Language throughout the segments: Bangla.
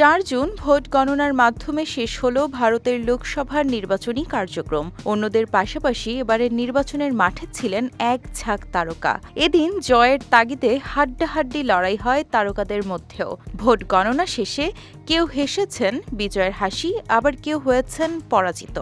চার জুন ভোট গণনার মাধ্যমে শেষ হল ভারতের লোকসভার নির্বাচনী কার্যক্রম। অন্যদের পাশাপাশি এবারের নির্বাচনের মাঠে ছিলেন এক ঝাঁক তারকা। এদিন জয়ের তাগিদে হাড্ডাহাড্ডি লড়াই হয় তারকাদের মধ্যেও। ভোট গণনা শেষে কেউ হেসেছেন বিজয়ের হাসি, আবার কেউ হয়েছেন পরাজিত।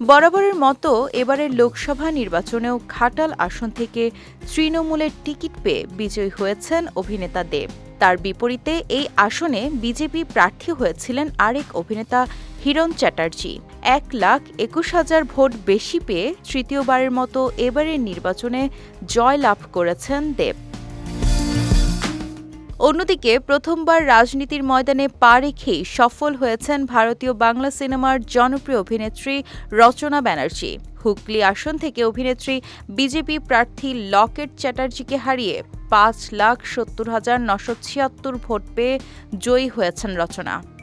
বরাবরের মতো এবারের লোকসভা নির্বাচনেও ঘাটাল আসন থেকে তৃণমূলের টিকিট পেয়ে বিজয়ী হয়েছেন অভিনেতা দেব। তার বিপরীতে এই আসনে বিজেপি প্রার্থী হয়েছিলেন আরেক অভিনেতা হিরণ চ্যাটার্জি। এক লাখ একুশ হাজার ভোট বেশি পেয়ে তৃতীয়বারের মতো এবারের নির্বাচনে জয় লাভ করেছেন দেব। অন্যদিকে প্রথমবার রাজনীতির ময়দানে পা রেখেই সফল হয়েছেন ভারতীয় বাংলা সিনেমার জনপ্রিয় অভিনেত্রী রচনা ব্যানার্জি। হুগলি আসন থেকে অভিনেত্রী, বিজেপি প্রার্থী লকেট চ্যাটার্জিকে হারিয়ে পাঁচ লাখ সত্তর হাজার নশো ছিয়াত্তর ভোট পেয়ে জয়ী হয়েছেন রচনা।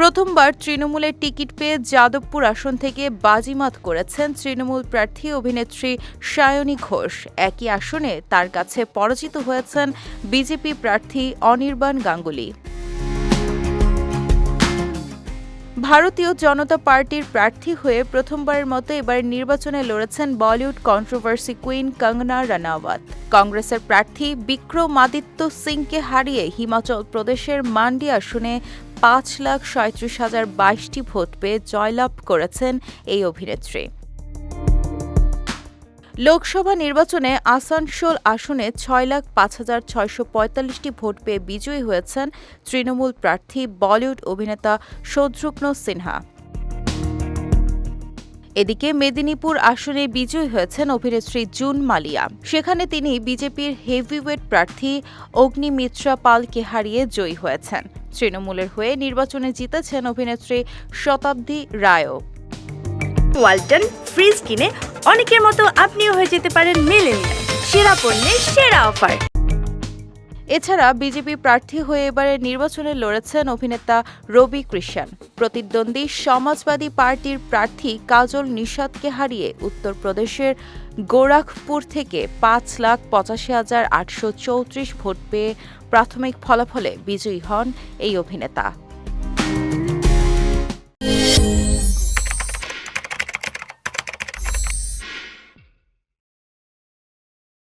প্রথমবার তৃণমূলের টিকিট পেয়ে যাদবপুর আসন থেকে বাজিমাত করেছেন তৃণমূল প্রার্থী অভিনেত্রী সায়নী ঘোষ। একই আসনে তার কাছে পরাজিত হয়েছেন বিজেপি প্রার্থী অনির্বাণ গাঙ্গুলি। ভারতীয় জনতা পার্টির প্রার্থী হয়ে প্রথমবারের মতো এবার নির্বাচনে লড়েছেন বলিউড কন্ট্রোভার্সি কুইন কঙ্গনা রানাওয়াত। কংগ্রেসের প্রার্থী বিক্রমাদিত্য সিংকে হারিয়ে হিমাচল প্রদেশের মান্ডি আসনে পাঁচ লাখ সাঁত্রিশ হাজার বাইশটি ভোট পেয়ে জয়লাভ করেছেন এই অভিনেত্রী। লোকসভা নির্বাচনে আসানসোল আসনে ছয় লাখ পাঁচ হাজার ছয়শো পঁয়তাল্লিশটি ভোট পেয়ে বিজয়ী হয়েছেন তৃণমূল প্রার্থী, বলিউড অভিনেতা শত্রুঘ্ন সিনহা। এদিকে মেদিনীপুর আসনে বিজয়ী হয়েছেন অভিনেত্রী জুন মালিয়া। সেখানে তিনি বিজেপির হেভিওয়েট প্রার্থী অগ্নিমিত্রা পালকে হারিয়ে জয়ী হয়েছেন। তৃণমূলের হয়ে নির্বাচনে জিতেছেন অভিনেত্রী শতাব্দী রায়ও। ওয়ালটন ফ্রিজ কিনে অনেকের মতো আপনিও হয়ে যেতে পারেন মেলেনিয়া সেরা পণ্যের সেরা অফার। এছাড়া বিজেপি প্রার্থী হয়ে এবারে নির্বাচনে লড়েছেন অভিনেতা রবি কৃষ্ণ প্রতিদ্বন্দ্বী সমাজবাদী পার্টির প্রার্থী কাজল নিষাদকে হারিয়ে উত্তরপ্রদেশের গোরাখপুর থেকে পাঁচ লাখ পঁচাশি হাজার আটশো চৌত্রিশ ভোট পেয়ে প্রাথমিক ফলাফলে বিজয়ী হন এই অভিনেতা।